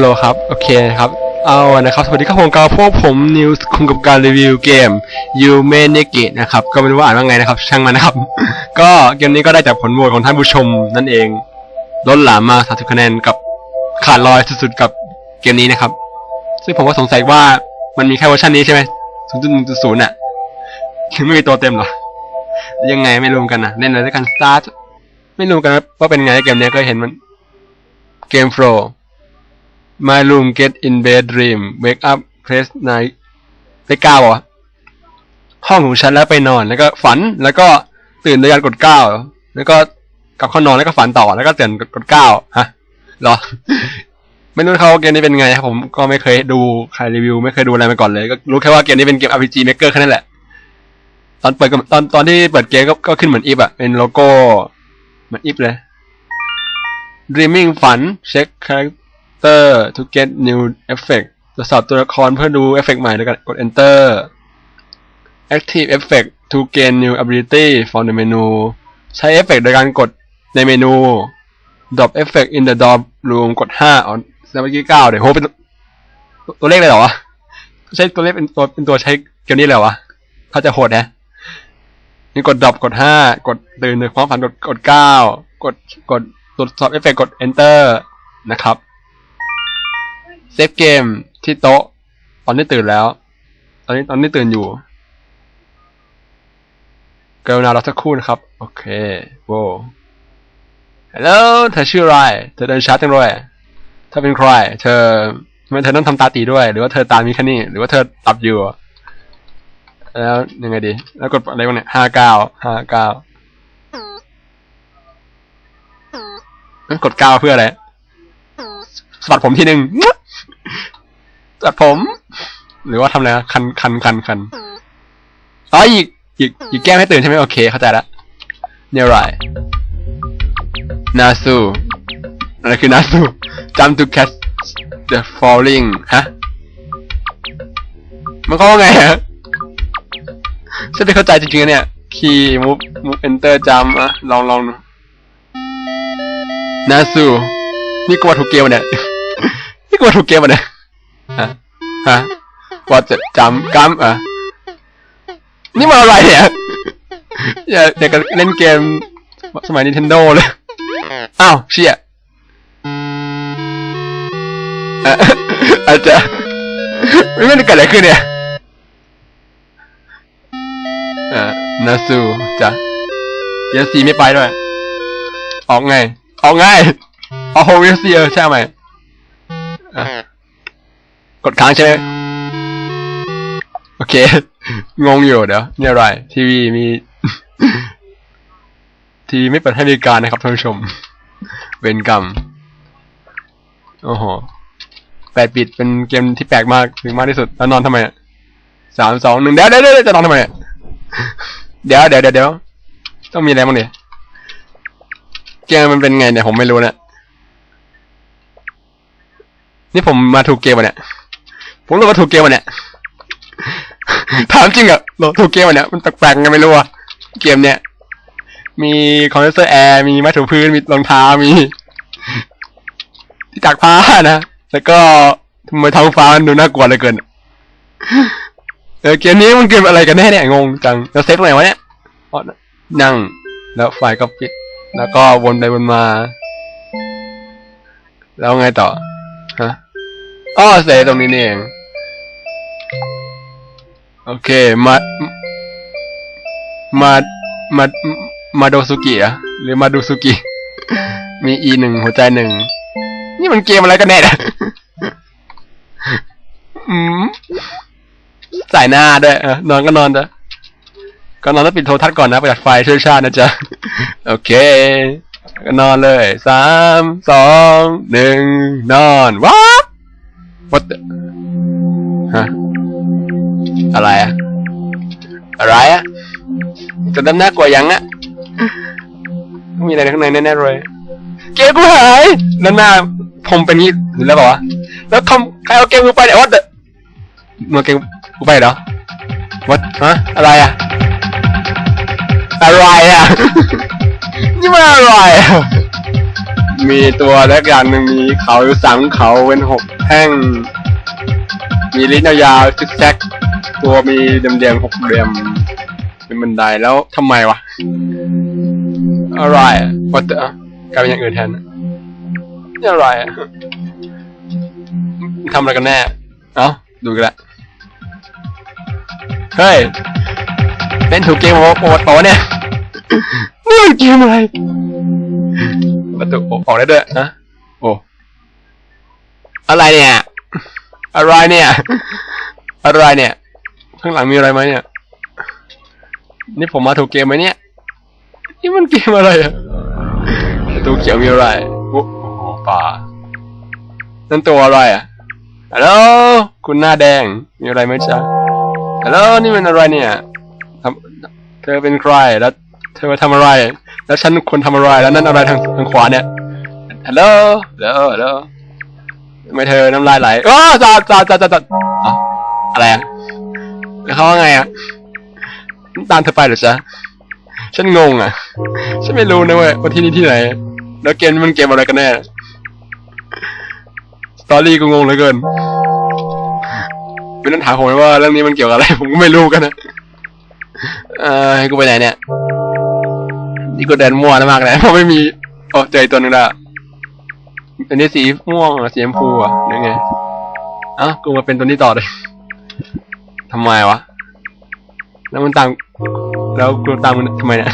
ลโหลครับ โอเคครับ เอานะครับ สวัสดีครับผมกับพวกผมนิวส์คุมกับการรีวิวเกม You m a n e g i t นะครับ ก็ไม่รู้ว่าอ่านว่าไงนะครับ ช่างมันนะครับ ก็เกมนี้ก็ได้จากผลโหวตของท่านผู้ชมนั่นเองล้นหลามมา30คะแนนกับขาดลอยสุดๆกับเกมนี้นะครับ ซึ่งผมก็สงสัยว่ามันมีแค่เวอร์ชันนี้ใช่ไหม0.1.0อะไม่มีตัวเต็มหรอ ยังไงไม่รวมกันนะเล่นอะไรด้วยกัน start ไม่รู้กันว่าเป็นไงเกมนี้ก็เห็นมันเกมโฟล์ My room get in bed dream wake up press night เลขเก้าเหรอห้องของฉันแล้วไปนอนแล้วก็ฝันแล้วก็ตื่นโดยการกดเก้าแล้วก็กลับเข้านอนแล้วก็ฝันต่อแล้วก็ตื่นกดเก้าฮะหรอ ไม่รู้เขาเกมนี้เป็นไงครับผมก็ไม่เคยดูใครรีวิว ไม่เคยดูอะไรมาก่อนเลย ก็รู้แค่ว่าเกมนี้เป็นเกม RPG Maker แค่นั้นแหละ ตอนเปิดตอนตอนที่เปิดเกมก็ก็ขึ้นเหมือนอีฟอะเป็นโลโก้เหมือนอีฟเลย Dreaming ฝัน check character to get new effect ตรวจสอบตัวละครเพื่อดูเอฟเฟกต์ใหม่ด้วยกันกด enter active effect to gain new ability from the menu ใช้เอฟเฟกต์โดยการกดในเมนู drop effect in the door room กด 5อ๋อแสดงว่าเมื่อกี้9เดี๋ยวโหเป็นตัวเลขเลยเหรอวะใช้ตัวเลขเป็นตัวเป็นตัวใช้เกมนี้เลยเหรอวะเขาจะโหดแฮะนี่กด drop กด5กดตื่นในความฝันกดกด9กดกดตรวจสอบเอฟเฟกต์กด enter นะครับ เซฟเกมที่โต๊ะ ตอนนี้ตื่นแล้ว ตอนนี้ตอนนี้ตื่นอยู่กรุณาเราสักครู่นะครับ โอเคโว้ฮัลโหลเธอชื่ออะไร เธอเดินช้าจังเลยเธอเป็นใคร เธอไมเธอต้องทำตาตีด้วย หรือว่าเธอตามีแค่นี้ หรือว่าเธอหลับอยู่ แล้วยังไงดี แล้วกดอะไรวะเนี่ยห้าเก้าห้าเก้ากดเก้าเพื่ออะไรสะบัดผมทีหนึ่ง สะบัดผม หรือว่าทำอะไรนะคันคันคันคันอ๋ออีกอีกอีกแก้มให้ตื่นใช่ไหมโอเค เข้าใจละเนี่ยไรนาซูอะไรคือนาซู jump to catch the falling ฮะ มันก็ว่าไงฮะฉันไม่เข้าใจจริงๆนะเนี่ย คีย์ move move enter jump อะลองลองดูนาซูนี่กลัวถูกเกมวะเนี่ย นี่กลัวถูกเกมวะเนี่ยฮะฮะว่าจะจำกัมอะนี่มันอะไรเนี่ยอย่าเด็กเล่นเกมสมัย Nintendo เลยอ้าวเชี่ยอะอาจจะไม่รู้มันเกิดอะไรขึ้นเนี่ยอ่านาซูจ้ะเดี๋ยวสีไม่ไปด้วย ออกไง ออกไง ออกโฮเวสเซียใช่ไหมอะ กดค้างใช่ไหมโอเค งงอยู่เดี๋ยวเนี่ยอะไรทีวีมี ทีวีไม่เปิดให้บริการนะครับท่านผู้ชม เวรกรรม โอ้โหแปดปิดเป็นเกมที่แปลกมากถึงมากที่สุด แล้วนอนทำไมสามสองหนึ่งเดี๋ยวเดี๋ยวเดี๋ยวจะนอนทำไมเดี๋ยวเดี๋ยวเดี๋ยวเดี๋ยวต้องมีอะไรบ้างเนี่ยเกมมันเป็นไงเนี่ยผมไม่รู้เนะ นี่ผมมาถูกเกมวะเนี่ย ผมรู้ว่าถูกเกมวะเนี่ย ถามจริงอะเราถูกเกมวะเนี่ย มันแปลกๆไงไม่รู้อะเกมเนี่ย มีคอมเพรสเซอร์แอร์ มีไม้ถูพื้น มีรองเท้า มี ที่ตากผ้านะ แล้วก็ทำไมท้องฟ้ามันดูน่ากลัวเหลือเกินเออเกมนี้มันเกมอะไรกันแน่เนี่ย งงจังแล้วเซฟตรงไหนวะเนี่ยอ๋อนั่ง แล้วไฟก็ปิด แล้วก็วนไปวนมา แล้วไงต่อ ฮะอ๋อเซตรงนี้นี่เอง โอเค มา มา มา มาโดซุกิอะหรือมาดูซุกิ มีอีหนึ่งหัวใจหนึ่ง นี่มันเกมอะไรกันแน่อืมใส่หน้าด้วยเออนอนก็นอนจ้ะก็นอนแล้วปิดโทรทัศน์ก่อนนะประหยัดไฟช่วยชาตินะจ๊ะ โอเค นอนเลยสามสองหนึ่งนอนว้า What the ฮะอะไรอะอะไรอะจะดำหน้ากว่ายังอะมีอะไรข้างในแน่ๆเลยเกมกูหายด้านหน้าผมเป็นงี้หรือแล้วเปล่าวะแล้วคำใครเอาเกมกูไปเนี่ยวัดเมื่อเกมกูไปเหรอวัดฮะอะไรอะอะไรอะ นี่มันอะไรอะมีตัวและอย่างหนึ่งมีเขาสามเขาเป็นหกแท่ง มีลิ้นยาวๆซิกแซก ตัวมีเดียมๆหกเหลี่ยม เป็นบันไดแล้วทำไมวะอะไรว่าแต่กลายเป็นอย่างอื่นแทนนี่อะไรอะทำอะไรกันแน่ เอ้า ดูกันละ เฮ้ย เล่นถูกเกมโอโอโอเนี่ย นี่มันเกมอะไรประตูออกได้ด้วยนะโอ้อะไรเนี่ย อะไรเนี่ย อะไรเนี่ย ข้างหลังมีอะไรไหมเนี่ย นี่ผมมาถูกเกมไหมเนี่ย นี่มันเกมอะไรอะประตูเขียวมีอะไรโอ้โหป่านั่นตัวอะไรอะฮัลโหลคุณหน้าแดง มีอะไรไหมจ๊ะฮัลโหลนี่มันอะไรเนี่ยเธอเป็นใครแล้ว ธอมาทำอะไร แล้วฉันควรทำอะไร แล้วนั่นอะไรทางทางขวาเนี่ย ฮัลโหลฮัลโหลฮัลโหลทำไมเธอน้ำลายไหลอ้าวจอดจอดจอดจอดจอดอ๋ออะไรอะแล้วเขาว่าไงอะตามเธอไปเหรอจ๊ะฉันงงอะ ฉันไม่รู้นะเว้ยว่าที่นี่ที่ไหน แล้วเกมนี้มันเกมอะไรกันแน่ สตอรี่กูงงเหลือเกินไม่ต้องถามผมเลยว่าเรื่องนี้มันเกี่ยวกับอะไร ผมก็ไม่รู้กันนะ เออให้กูไปไหนเนี่ย นี่กูเดินมั่วนะมากเลยเพราะไม่มีโอ้เจอตัวนึงละอันนี้สีม่วงสีชมพูอะยังไงเอ้ากูมาเป็นตัวนี้ต่อเลยทำไมวะ แล้วมันตาม แล้วกูตามมันทำไมเนี่ย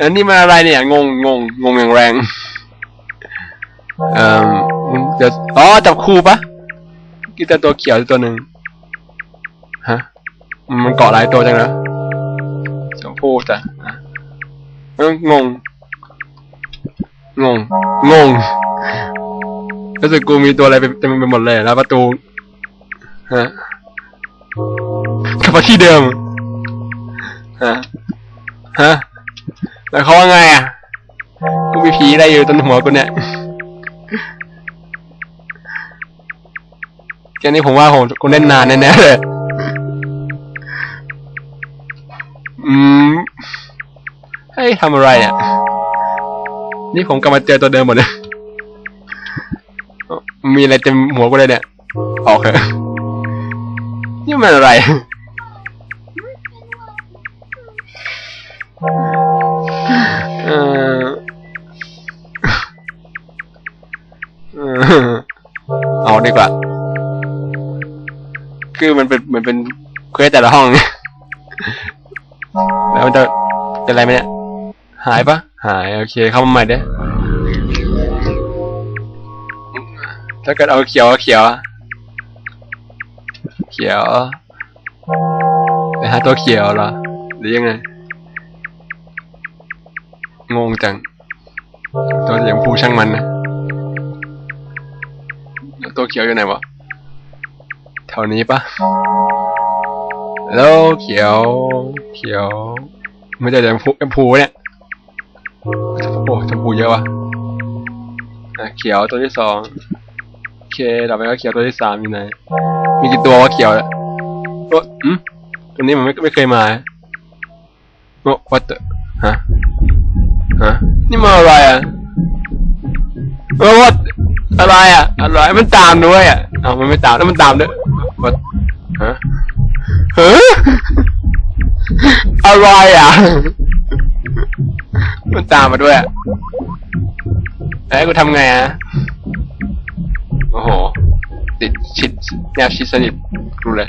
อันนี้มันอะไรเนี่ย งงงงงงอย่างแรงเอ่อมันเดี๋ยวอ๋อจับคู่ปะกีแต่ตัวเขียวตัวหนึ่งฮะ มันเกาะหลายตัวจังนะชมพูจ้ะ เอ้างง งง งงรู้สึกกูมีตัวอะไรเต็มไปหมดเลยแล้วประตู ฮะกลับมาที่เดิม ฮะ ฮะ แล้วเขาว่าไงอะ กูมีผีอะไรอยู่ต้นหัวกูเนี่ยแค่นี้ผมว่าผมกูเล่นนานแน่ๆเลย อืม เฮ้ยทำอะไรอะนี่ผมกลับมาเจอตัวเดิมหมดเลยมีอะไรเต็มหัวกูเลยเนี่ย ออกเถอะนี่มันอะไรออเออเอาดีกว่า คือมันเป็นเหมือนเป็นเควสแต่ละห้องเนี่ย หายปะหาย โอเคเข้ามาใหม่เด้ถ้าเกิดเอาเขียวเขียว เขียวไปหาตัวเขียวเหรอหรือยังไงงงจัง ตัวสีชมพูช่างมันนะแล้วตัวเขียวอยู่ไหนวะแถวนี้ปะแล้วเขียว เขียว ไม่ใช่ชมพูชมพูเนี่ย ชมพูเยอะวะอะเขียวตัวที่สองโอเคต่อไปก็เขียวตัวที่สามอยู่ไหนมีกี่ตัววะเขียวเนี่ยโอ้อืมตัวนี้มันไม่ไม่เคยมาโอ้ what the ฮะฮะนี่มันอะไรอะเออว่าอะไรอะอะไรมันตามด้วยอะอ้าวมันไม่ตามแล้วมันตามด้วยว่าฮะฮะอะไรอะ มันตามมาด้วยอะเอ้กูทำไงอะโอ้โห ติดชิดแนวชิดสนิทดูเลย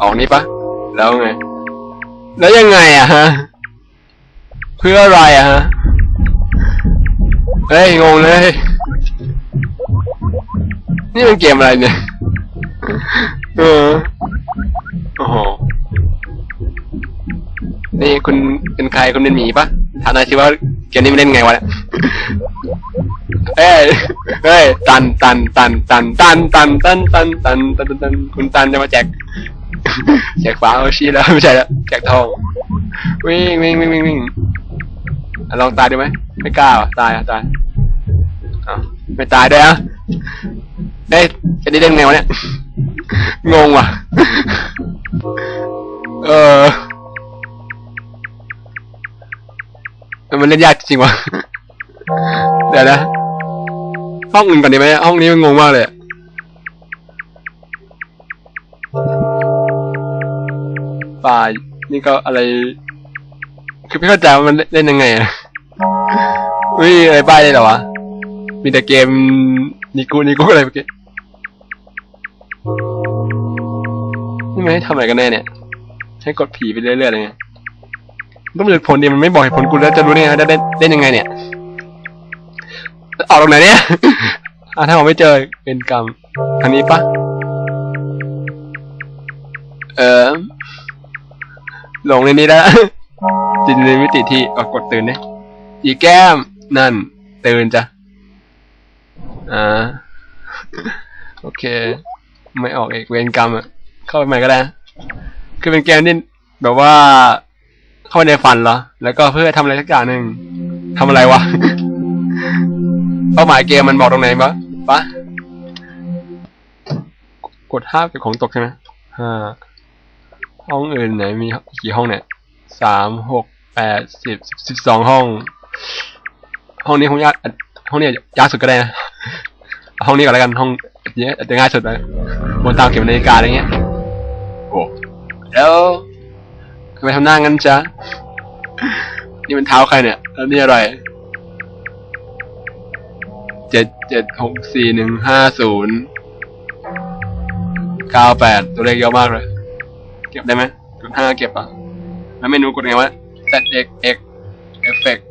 ออกนี่ปะ แล้วไง แล้วยังไงอะฮะ เพื่ออะไรอะฮะ เฮ้ย งงเลย นี่มันเกมอะไรเนี่ย เออ โอ้โห นี่คุณเป็นใครคุณเป็นหมีปะ ถาน่อยสิว่าเกมนี้มันเล่นไงวะเนี่ยเอ้ยเฮ้ยตันตันตันตันตันตันตันตันตันตันตันคุณตันจะมาแจกแจกฟ้าเอาชีแล้วไม่ใช่แล้วแจกทองวิ่งวิ่งวิ่งวิ่งวิ่งลองตายดูไหมไม่กล้าตายอะตายอ้าวไม่ตายด้วยอะเอ้ยจะได้เล่นไงวะเนี่ยงงว่ะเออ มันเล่นยากจริงวะเดี๋ยวนะห้องอื่นก่อนดีไหมห้องนี้มันงงมากเลยป่านี่ก็อะไร คือไม่เข้าใจว่ามันเล่นยังไงอะไม่มีอะไรป้ายเลยเหรอวะ มีแต่เกมนิกูนิกูอะไรเมื่อกี้นี่มันให้ทำอะไรกันแน่เนี่ย ให้กดผีไปเรื่อยๆเลยไง ต้องมีเหตุผลดีมันไม่บอกเหตุผลกูแล้วจะรู้ได้ไงว่าจะเล่นเล่นยังไง เนี่ยออกตรงไหนเนี่ยอะถ้าผมไม่เจอเป็นกรรมอันนี้ปะเออหลงในนี้แล้วจินในมิติที่ออกกดตื่นเนี่ยอีแก้มนั่นตื่นจ้ะอ่าโอเค ไม่ออกเอกเวรกรรมอะเข้าไปใหม่ก็ได้นะคือเป็นเกมที่แบบว่า เข้าไปในฝันเหรอ แล้วก็เพื่อทำอะไรสักอย่างหนึ่งทำอะไรวะ เป้าหมายเกมมันบอกตรงไหนปะปะกดห้าเก็บของตกใช่ไหมห้าห้องอื่นไหนมีกี่ห้องเนี่ยสามหกแปดสิบสิบสองห้อง ห้องนี้คงยากอะห้องนี้ยากสุดก็ได้นะเอาห้องนี้ก่อนแล้วกันห้องเนี้ยอาจจะง่ายสุดเลยบนตามเก็บนาฬิกาอะไรเงี้ยโอ้แล้ว ทำไมทำหน้างั้นจ๊ะ นี่มันเท้าใครเนี่ย แล้วนี่อะไรเจ็ดเจ็ดหกสี่หนึ่งห้าศูนย์เก้าแปดตัวเลขเยอะมากเลย เก็บได้ไหมกดห้าเก็บอะ แล้วเมนูกดไงวะ Z X X Effect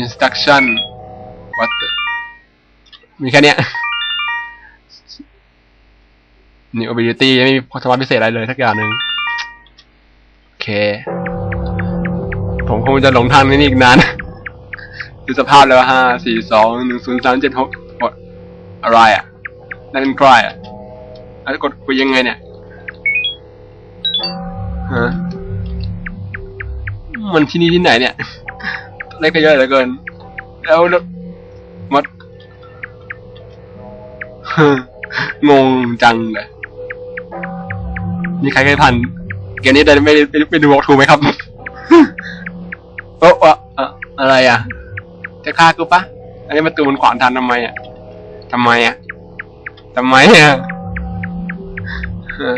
Instruction What e มีแค่เนี้ย New Ability ไม่มีความสาพิเศษอะไรเลยทักอย่างหนึ่ง เค ผมคงจะหลงทางนี้อีกนานดูสภาพแล้วห้าสี่สองหนึ่งศูนย์สามเจ็ดหกกดอะไรอะนั่นเป็นใครอะแล้วกดไปยังไงเนี่ยฮะมันที่นี่ที่ไหนเนี่ยเล็กก็เยอะเหลือเกินแล้วแล้วมัดงงจังเลย มีใครเคยผ่าน เกมนี้แต่ไม่ได้ไม่ได้ไปดูวอล์กทูไหมครับโอ้อะอะอะไรอะ จะฆ่ากูปะอันนี้ประตูมันขวางทางทำไมอะทำไมอะทำไมอะเออ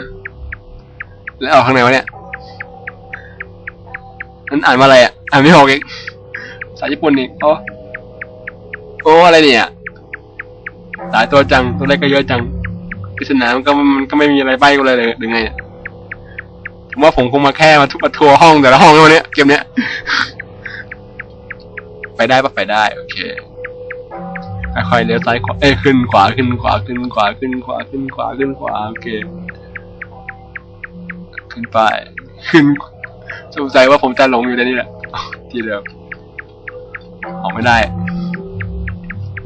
แล้วออกข้างไหนวะเนี่ยนั่นอ่านมาอะไรอะอ่านไม่ออกอีกภาษาญี่ปุ่นอีกโอ้โอ้อะไรเนี่ยหลายตัวจังตัวเล็กก็เยอะจังปริศนามันก็มันก็ไม่มีอะไรใบ้กูเลยเลยหรือไงอะผม ว่าผมคงมาแค่มาทุบมาทัวร์ห้องแต่ละห้องวันนี้ยเกมเนี้ย ไปได้ปะไปได้ โอเคค่อยๆเลี้ยวซ้ายขวาเอ้ยขึ้นขวาขึ้นขวาขึ้นขวาขึ้นขวาขึ้นขวาขึ้นขวาโอเคขึ้นไปขึ้นสงสัยว่าผมจะหลงอยู่ในนี้แหละทีเดิมออกไม่ได้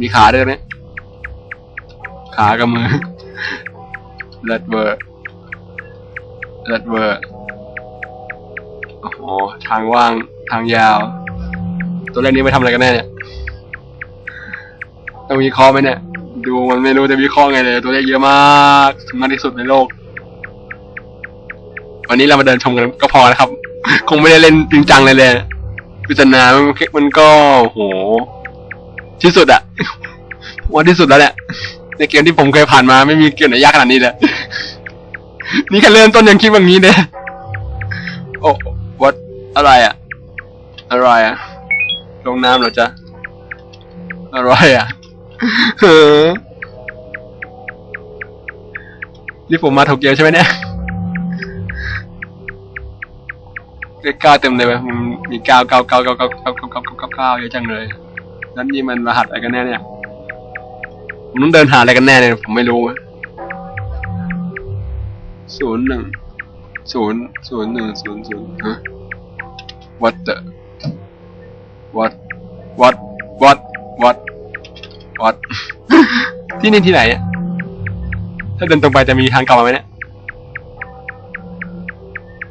มีขาด้วยไหมขากับมือเลิศเวอร์เลิศเวอร์ อ้โหทางว่างทางยาว ตัวเลขนี้ไปทำอะไรกันแน่เนี่ยต้องวิเคราะห์ไหมเนี่ย ดูมันไม่รู้จะวิเคราะห์ไงเลย ตัวเลขเยอะมากถึงมากที่สุดในโลก วันนี้เรามาเดินชมกันก็พอนะครับ คงไม่ได้เล่นจริงจังเลยเลยปริศนามันมันก็โหที่สุดอะวันที่สุดแล้วแหละในเกมที่ผมเคยผ่านมาไม่มีเกมไหนยากขนาดนี้เลยนี่แค่เริ่มต้นยังคิดแบบนี้เลย อะไรอะอะไรอะลงน้ำเหรอจ๊ะอะไรอะเออนี่ผมมาโตเกียวใช่ไหมเนี่ยเลขเก้าเต็มเลยไหมมันมีเก้าเก้าเก้าเก้าเก้าเก้าเก้าเก้าเก้าเก้าเก้าเยอะจังเลยแล้วนี่มันรหัสอะไรกันแน่เนี่ยผมต้องเดินหาอะไรกันแน่เนี่ยผมไม่รู้ศูนย์หนึ่งศูนย์ศูนย์หนึ่งศูนย์ศูนย์ฮะ what the what what what what what ที่นี่ที่ไหนเนี่ยถ้าเดินตรงไปจะมีทางกลับมาไหมเนี่ย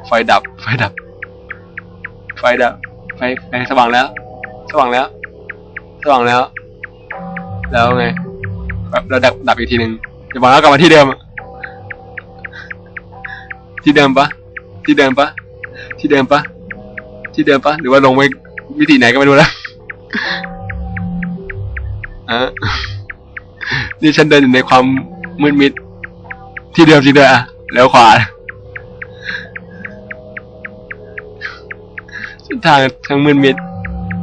ไฟดับ ไฟดับ ไฟดับ ไฟไฟสว่างแล้ว สว่างแล้ว สว่างแล้ว แล้วไงแบบเราดับดับอีกทีหนึ่งจะบอกแล้วกลับมาที่เดิม ที่เดิมปะที่เดิมปะที่เดิมปะ ที่เดิมปะหรือว่าลงไปวิธีไหนก็ไม่รู้แล้วอะนี่ฉันเดินอยู่ในความมืดมิดที่เดิมจริงด้วยอะแล้วขวาเส้นทางทั้งมืดมิด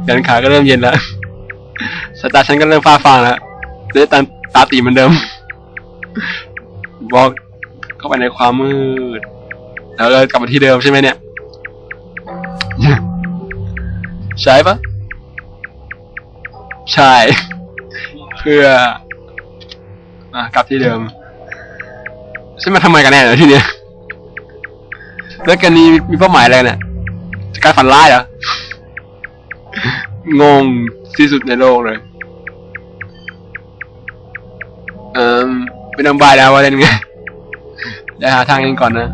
แขนขาก็เริ่มเย็นแล้วสายตาฉันก็เริ่มฟ้าฟางแล้วเดินตาตาตีเหมือนเดิมบอกเข้าไปในความมืด แล้วก็กลับมาที่เดิมใช่ไหมเนี่ย ใช่ปะใช่ เพื่ออะกลับที่เดิมฉันมาทำไมกันแน่เหรอที่เนี้ยแล้วกันนี้มีเป้าหมายอะไรเนี่ยการฝันร้ายเหรองงที่สุดในโลกเลยเอ่อไม่ต้องบายแล้วว่าเล่นไงเดี๋ยวหาทางเองก่อนนะ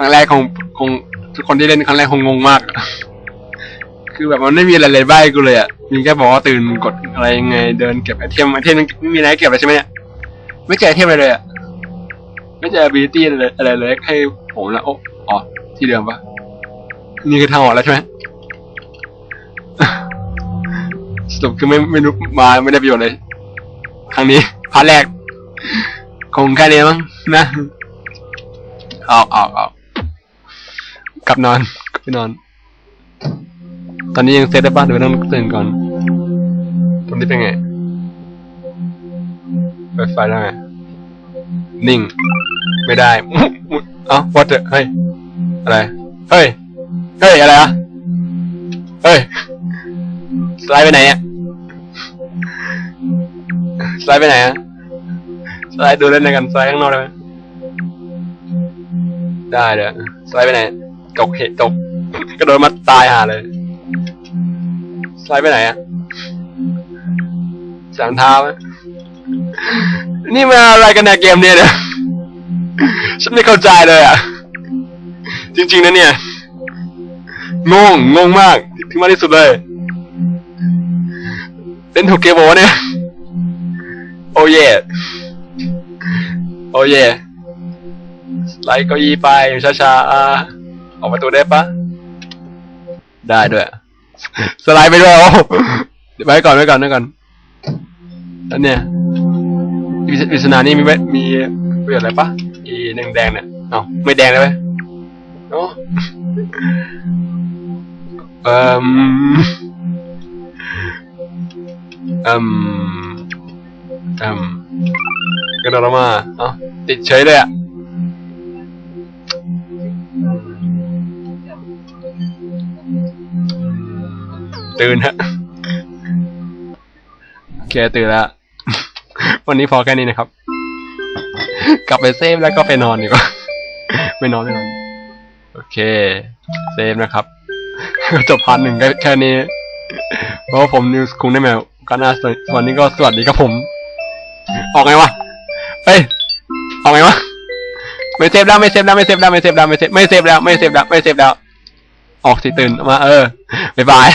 รั้งแรกคงคงทุกคนที่เล่นครั้งแรกคงงงมาก คือแบบมันไม่มีอะไรเลยใบกูเลยอะมีแค่บอกว่าตื่นกดอะไรยังไง เดินเก็บไอเทมไอเทมมันไม่มีอะไรเก็บเลยใช่ไหมเนี่ยไม่เจอไอเทมอะไรเลยอะไม่เจอ ability อะไรเลยให้ผมแล้วโอ้อ๋อที่เดิมปะนี่คือทางออกแล้วใช่ไหมสรุปคือไม่ไม่รู้มาไม่ได้ประโยชน์เลย ครั้งนี้พาร์ทแรก คงแค่นี้มั้งนะออกออกออก กลับนอนกลับไปนอน ตอนนี้ยังเซตได้บ้านหรือว่าต้องตื่นก่อนตรงนี้เป็นไงเปิดไฟได้ไงนิ่ง ไม่ได้ เอ้า what the เฮ้ย อะไร เฮ้ย เฮ้ย อะไรอะเฮ้ย สไลด์ไปไหนอะสไลด์ไปไหนอะสไลด์ดูเล่นในกัน สไลด์ข้างนอกได้ไหมได้เดี๋ยวสไลด์ไปไหน ตกเหตุตกกระโดดมาตายหาเลย สไลด์ไปไหนอะสามเท้าไหมนี่มันอะไรกันเนี่ยเกมเนี่ยเนี่ยฉันไม่เข้าใจเลยอะจริง ๆนะเนี่ย งง งงมาก ถึงมากที่สุดเลยเล่นถูกเกมบอกว่าวะเนี่ย โอ้เย่โอ้เย่ไลด์ก้าอี้ไปช้าๆ ออกประตูได้ปะได้ด้วย สไลด์ไปด้วยโอ้เดี๋ยวไว้ก่อนไว้ก่อนไว้ก่อนแล้วเนี่ยวิศนานี่มีมีประโยชน์อะไรปะอีแดงแดงๆเนี่ยเอ้าไม่แดงเลยไหมโอ้เอ่มอืมอืมกระโดดลงมาเอ้าติดเฉยเลยอะ ตื่นฮะโอเคตื่นแล้ว วันนี้พอแค่นี้นะครับ กลับไปเซฟแล้วก็ไปนอนดีกว่าไม่นอนไม่นอน โอเค เซฟนะครับจบพาร์ทหนึ่งแค่แค่นี้ เพราะผมนิวส์คุงได้ไหมก็น่าสวันนี้ก็สวัสดีครับผม ออกไงวะเฮ้ยออกไงวะไม่เซฟแล้วไม่เซฟแล้วไม่เซฟแล้วไม่เซฟแล้วไม่เซฟไม่เซฟแล้วไม่เซฟแล้วไม่เซฟแล้ว ออกสิตื่นมาเออ บ๊ายบาย